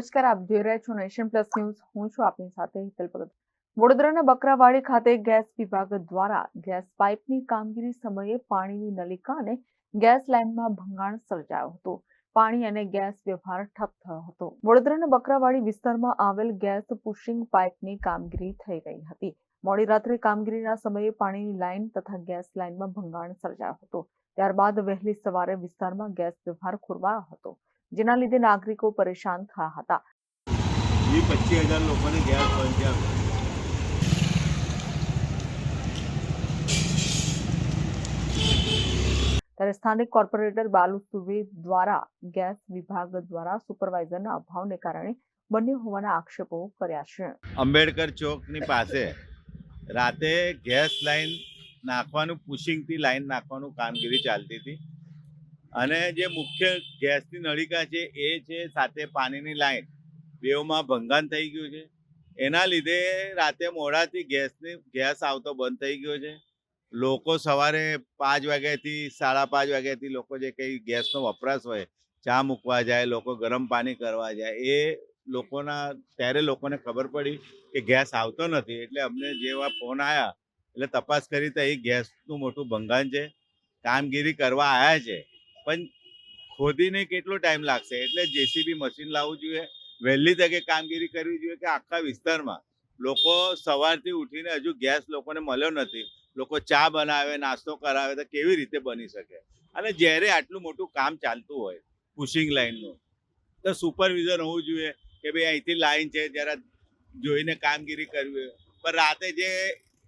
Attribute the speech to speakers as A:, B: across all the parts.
A: નમસ્કાર, આપ જોઈ રહ્યા છો નેશન પ્લસ ન્યૂઝ. હું છું આપની સાથે હિતલ ભગત. વડોદરાના બકરાવાડી ખાતે ગેસ વિભાગ દ્વારા ગેસ પાઇપની કામગીરી સમયે પાણીની નલિકા અને ગેસ લાઇનમાં ભંગાણ સર્જાયો હતો. પાણી અને ગેસ વ્યવહાર ઠપ થયો હતો. વડોદરાના બકરાવાડી વિસ્તારમાં આવેલ ગેસ પુશિંગ પાઇપની કામગીરી થઈ રહી હતી. મોડી રાત્રે કામગીરીના સમયે પાણીની લાઇન તથા ગેસ લાઇનમાં ભંગાણ સર્જાયો હતો. ત્યારબાદ વહેલી સવારે વિસ્તારમાં ગેસ વ્યવહાર ખોરવાયો હતો. જેના લીધે નાગરિકો પરેશાન થયા હતા.
B: પચીસ હજાર લોકોને ગેસ
A: ત્યારે સ્થાનિક કોર્પોરેટર બાલુ સુવે દ્વારા ગેસ વિભાગ દ્વારા સુપરવાઇઝરના અભાવને કારણે બન્યું હોવાના આક્ષેપો કર્યા છે.
B: અંબેડકર ચોકની પાસે રાતે ગેસ લાઈન નાખવાનું પુશિંગથી લાઈન નાખવાનું કામગીરી ચાલતી હતી. અને જે મુખ્ય ગેસની નળિકા છે, એ છે સાથે પાણીની લાઈન. બેઓમાં ભંગાણ થઈ ગયું છે. એના લીધે રાતે મોડાથી ગેસની, ગેસ આવતો બંધ થઈ ગયો છે. લોકો સવારે પાંચ વાગ્યાથી, સાડા પાંચ વાગ્યાથી લોકો જે કંઈ ગેસનો વપરાશ હોય, ચા મૂકવા જાય, લોકો ગરમ પાણી કરવા જાય, એ લોકોના, ત્યારે લોકોને ખબર પડી કે ગેસ આવતો નથી. એટલે અમને જેવા ફોન આવ્યા એટલે તપાસ કરી તો એ ગેસનું મોટું ભંગાણ છે. કામગીરી કરવા આવ્યા છે. પણ ખોદીને કેટલો ટાઈમ લાગશે? એટલે જેસીબી મશીન લાવવું જોઈએ. વહેલી તકે કામગીરી કરવી જોઈએ કે આખા વિસ્તારમાં. લોકો સવારથી ઉઠીને હજુ ગેસ લોકોને મળ્યો નથી. લોકો ચા બનાવે, નાસ્તો કરાવે, તો કેવી રીતે બની શકે? અને જ્યારે આટલું મોટું કામ ચાલતું હોય પુશિંગ લાઇનનું તો સુપરવિઝન હોવું જોઈએ કે ભાઈ અહીંથી લાઈન છે, જરા જોઈને કામગીરી કરવી હોય. પણ રાતે જે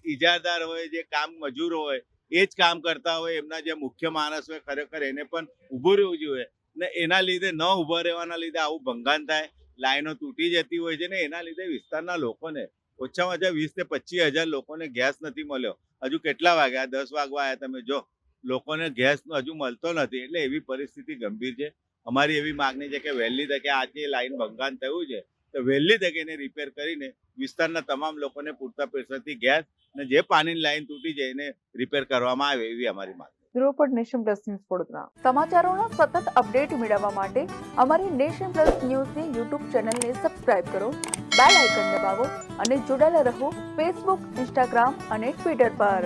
B: ઇજારદાર હોય, જે કામ મજૂર હોય એ જ કામ કરતા હોય, એમના જે મુખ્ય માણસ હોય ખરેખર એને પણ ઊભું રહેવું જોઈએ. ને એના લીધે ન ઊભા રહેવાના લીધે આવું ભંગાણ થાય, લાઈનો તૂટી જતી હોય છે ને એના લીધે વિસ્તારના લોકોને ઓછામાં ઓછા વીસથી પચીસ હજાર લોકોને ગેસ નથી મળ્યો. હજુ કેટલા વાગ્યા દસ વાગવા આવ્યા તમે જો. લોકોને ગેસ હજુ મળતો નથી એટલે એવી પરિસ્થિતિ ગંભીર છે. અમારી એવી માગણી છે કે વહેલી તકે આજે લાઈન ભંગાણ થયું છે, તો વહેલી તકે એને રિપેર કરીને વિસ્તારના તમામ લોકોને પૂરતા પૈસાથી ગેસ અને જે પાણીની લાઈન તૂટી જાય એને રિપેર કરવામાં આવે એવી અમારી માંગ
A: પર નેશન પ્લસ ન્યૂઝ વડોદરા. સમાચારોના સતત અપડેટ મેળવવા માટે અમારી નેશન પ્લસ ન્યૂઝની યુટ્યુબ ચેનલને સબસ્ક્રાઇબ કરો, બેલ આઇકન દબાવો અને જોડાયેલા રહો ફેસબુક ઇન્સ્ટાગ્રામ અને ટ્વિટર પર.